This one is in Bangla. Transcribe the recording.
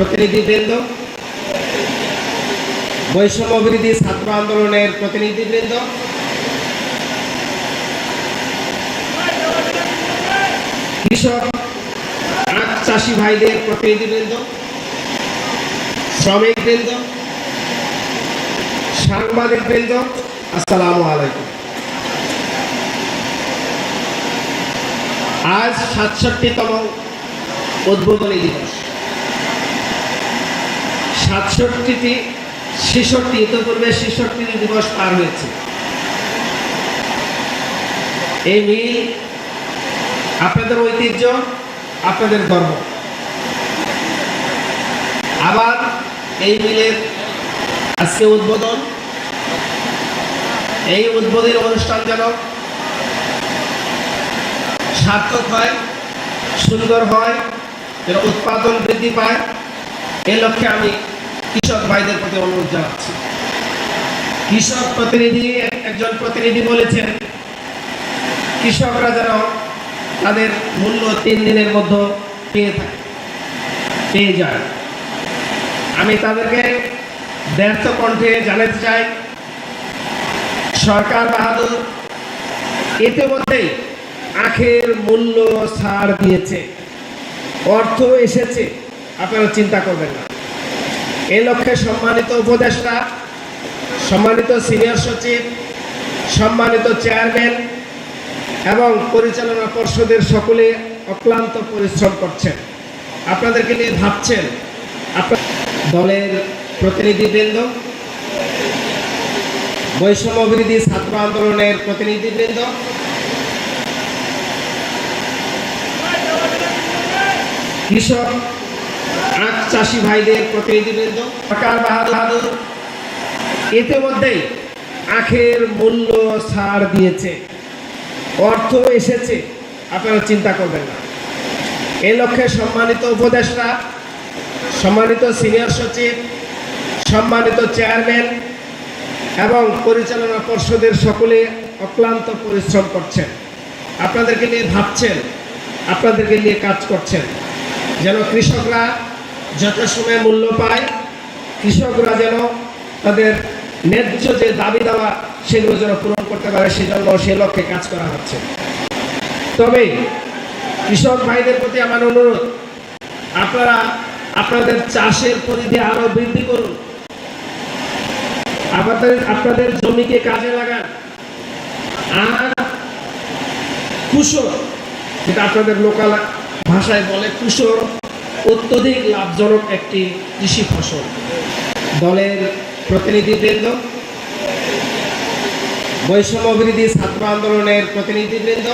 প্রতিনিধিবৃন্দ বৈষম্য বিরোধী ছাত্র আন্দোলনের প্রতিনিধিবৃন্দ কৃষক চাষি ভাইদের প্রতিনিধিবৃন্দ শ্রমিকবৃন্দ সাংবাদিকবৃন্দ আসসালামু আলাইকুম। আজ সাতষট্টিতম উদ্বোধনী দিবস। সাতষট্টিটি, ছেষট্টি, ইতিপূর্বে ছেষট্টি দিবস পার হয়েছে। এই মিল আপনাদের ঐতিহ্য, আপনাদের গর্ব আবার এই মিলের আজকে উদ্বোধন। এই উদ্বোধনের অনুষ্ঠান যেন সার্থক হয়, সুন্দর হয় উৎপাদন বৃদ্ধি পায়, এ লক্ষ্যে আমি কৃষক ভাইদের প্রতি অনুরোধ জানাচ্ছি। কৃষক প্রতিনিধি, একজন প্রতিনিধি বলেছেন, কৃষকরা যেন তাদের মূল্য তিন দিনের মধ্যে পেয়ে থাকে, পেয়ে যায়। আমি তাদেরকে ব্যর্থ কণ্ঠে জানাতে চাই, সরকার বাহাদুর ইতিমধ্যেই আখের মূল্য ছাড় দিয়েছে অর্থ এসেছে, আপনারা চিন্তা করবেন না। এ লক্ষ্যে সম্মানিত উপদেষ্টা, সম্মানিত সিনিয়র সচিব, সম্মানিত চেয়ারম্যান এবং পরিচালনা পর্ষদের সকলে অক্লান্ত পরিশ্রম করছেন। আপনাদেরকে নিয়ে ভাবছেন, আপনার দলের প্রতিনিধিবৃন্দ, বৈষম্য বিরোধী ছাত্র আন্দোলনের প্রতিনিধিবৃন্দ, কৃষক আখ চাষি ভাইদের প্রতিনিধিবৃন্দ সরকার বাহাদুর ইতিমধ্যেই আখের মূল্য ছাড় দিয়েছে। অর্থ এসেছে, আপনারা চিন্তা করবেন না। এ লক্ষ্যে সম্মানিত উপদেষ্টা, সম্মানিত সিনিয়র সচিব, সম্মানিত চেয়ারম্যান এবং পরিচালনা পর্ষদের সকলে অক্লান্ত পরিশ্রম করছেন। আপনাদেরকে নিয়ে ভাবছেন, আপনাদেরকে নিয়ে কাজ করছেন। যেন কৃষকরা যথাসময়ে মূল্য পায়, কৃষকরা যেন তাদের ন্যায্য যে দাবি দেওয়া সেগুলো যেন পূরণ করতে পারে, সেজন্য সে লক্ষ্যে কাজ করা হচ্ছে। তবে কৃষক ভাইদের প্রতি আমার অনুরোধ, আপনারা আপনাদের চাষের পরিধি আরও বৃদ্ধি করুন। আপনাদের আপনাদের জমিকে কাজে লাগান। আর কুশল, যেটা আপনাদের লোকাল ভাষায় বলে কুশল অত্যধিক লাভজনক একটি কৃষি ফসল। দলের প্রতিনিধিবৃন্দ বৈষম্য বিরোধী ছাত্র আন্দোলনের প্রতিনিধিবৃন্দ